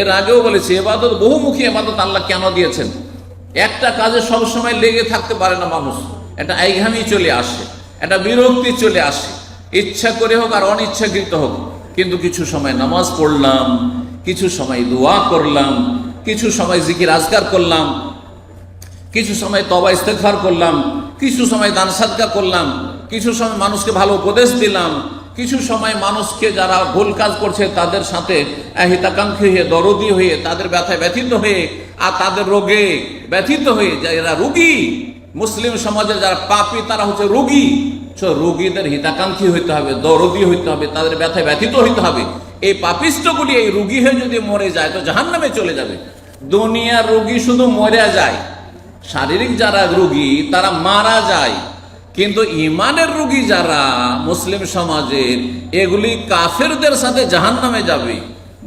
এর আগেও বলেছি এবাদত বহুমুখী এবাদত আল্লাহ কেন দিয়েছেন? একটা কাজে সবসময় লেগে থাকতে পারে না মানুষ। একটা আইঘামি চলে আসে, একটা বিরক্তি চলে আসে। ইচ্ছা করে হোক আর অনিচ্ছাকৃত হোক, কিন্তু কিছু সময় নামাজ পড়লাম, কিছু সময় দোয়া করলাম, কিছু সময় জিকির আজগার করলাম, কিছু সময় তবা ইস্তেকফার করলাম, কিছু সময় দান সাদকা করলাম, কিছু সময় মানুষকে ভালো উপদেশ দিলাম কিছু সময় মানুষকে যারা ভুল কাজ করছে, তাদের সাথে হিতাকাঙ্ক্ষী হয়ে, দরদি হয়ে, তাদের ব্যথায় ব্যথিত হয়ে, আর তাদের রোগে ব্যথিত হয়ে, যারা রুগী, মুসলিম সমাজে যারা পাপী, তারা হচ্ছে রোগী। রোগীদের হিতাকাঙ্ক্ষী হইতে হবে, দরদি হইতে হবে, তাদের ব্যথায় ব্যথিত হইতে হবে। এই পাপিষ্টগুলি, এই রুগী হয়ে যদি মরে যায়, তো জাহান্নামে চলে যাবে। দুনিয়ার রুগী শুধু মরে যায়। শারীরিক যারা রুগী, তারা মারা যায়। কিন্তু ইমানের রুগী যারা মুসলিম সমাজের এগুলি কাফেরদের সাথে জাহান নামে যাবে।